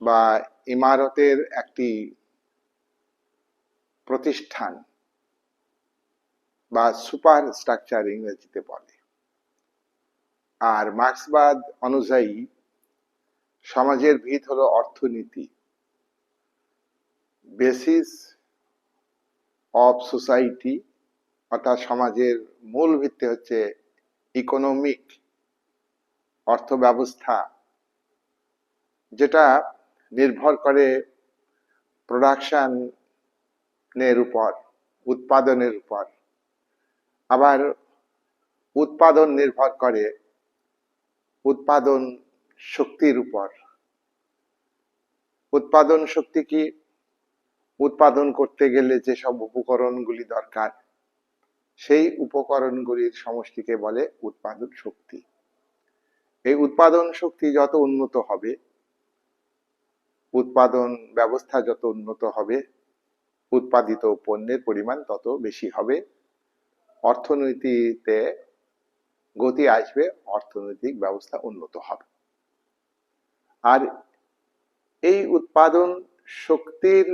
বা ইমারতের একটি প্রতিষ্ঠান বা সুপার স্ট্রাকচার ইংরেজিতে বলে। আর মার্ক্সবাদ অনুযায়ী সমাজের ভিত হলো অর্থনীতি। বেসিস অফ সোসাইটি অর্থাৎ সমাজের মূল ভিত্তি হচ্ছে ইকোনমিক অর্থ ব্যবস্থা যেটা নির্ভর করে প্রোডাকশনের উপর, উৎপাদনের উপর। আবার উৎপাদন নির্ভর করে উৎপাদন শক্তির উপর। উৎপাদন শক্তি কি? উৎপাদন করতে গেলে যেসব উপকরণগুলি দরকার, সেই উপকরণগুলির সমষ্টিকে বলে উৎপাদন শক্তি। এই উৎপাদন শক্তি যত উন্নত হবে উৎপাদন ব্যবস্থা যত উন্নত হবে, উৎপাদিত পণ্যের পরিমাণ তত বেশি হবে। অর্থনীতিতে গতি আসবে, অর্থনৈতিক ব্যবস্থা উন্নত হবে। আর এই উৎপাদন শক্তির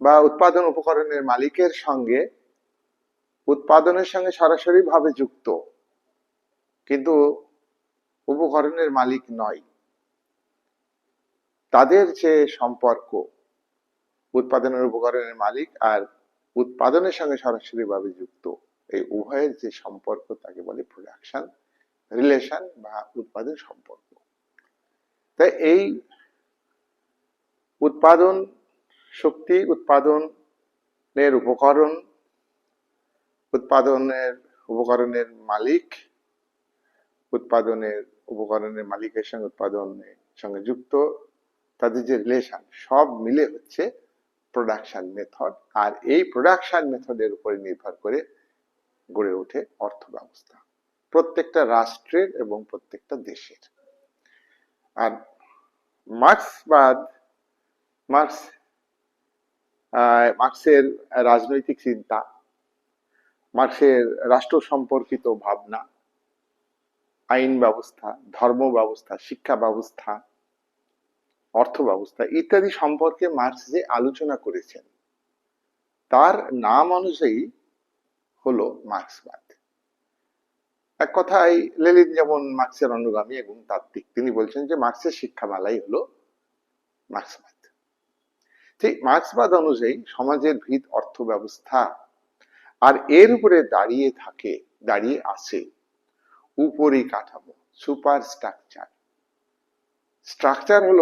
বা উৎপাদন উপকরণের মালিকের সঙ্গে উৎপাদনের সঙ্গে সরাসরি ভাবে যুক্ত, কিন্তু উপকরণের মালিক নয়। তাদের যে সম্পর্ক, উৎপাদনের উপকরণের মালিক আর উৎপাদনের সঙ্গে সরাসরি ভাবে যুক্ত, এই উভয়ের যে সম্পর্ক তাকে বলে প্রোডাকশন রিলেশন বা উৎপাদন সম্পর্ক। তাই এই উৎপাদন শক্তি, উৎপাদনের উপকরণ, উৎপাদনের উপকরণের মালিক, উৎপাদনের উপকরণের মালিকের সঙ্গে উৎপাদনের সঙ্গে যুক্ত তাদের যে রিলেশন সব মিলে হচ্ছে প্রোডাকশন মেথড আর এই প্রোডাকশন মেথডের উপরে নির্ভর করে গড়ে ওঠে অর্থ ব্যবস্থা প্রত্যেকটা রাষ্ট্রের এবং প্রত্যেকটা দেশের। আর মার্ক্সবাদ, মার্ক্স মার্ক্সের রাজনৈতিক চিন্তা, মার্ক্সের রাষ্ট্র সম্পর্কিত ভাবনা, আইন ব্যবস্থা, ধর্ম ব্যবস্থা, শিক্ষা ব্যবস্থা অর্থ ব্যবস্থা ইত্যাদি সম্পর্কে মার্ক্স যে আলোচনা করেছেন, তার নাম অনুযায়ী হলো মার্ক্সবাদ। এক কথায় লেলিন যেমন মার্ক্সের অনুগামী এবং তাত্ত্বিক, তিনি বলছেন যে মার্ক্সের শিক্ষামালাই হলো মার্ক্সবাদ। ঠিক মার্ক্সবাদ অনুযায়ী সমাজের ভিত অর্থ ব্যবস্থা আর এর উপরে দাঁড়িয়ে থাকে, দাঁড়িয়ে আছে উপরি কাঠামো সুপার স্ট্রাকচার স্ট্রাকচার হলো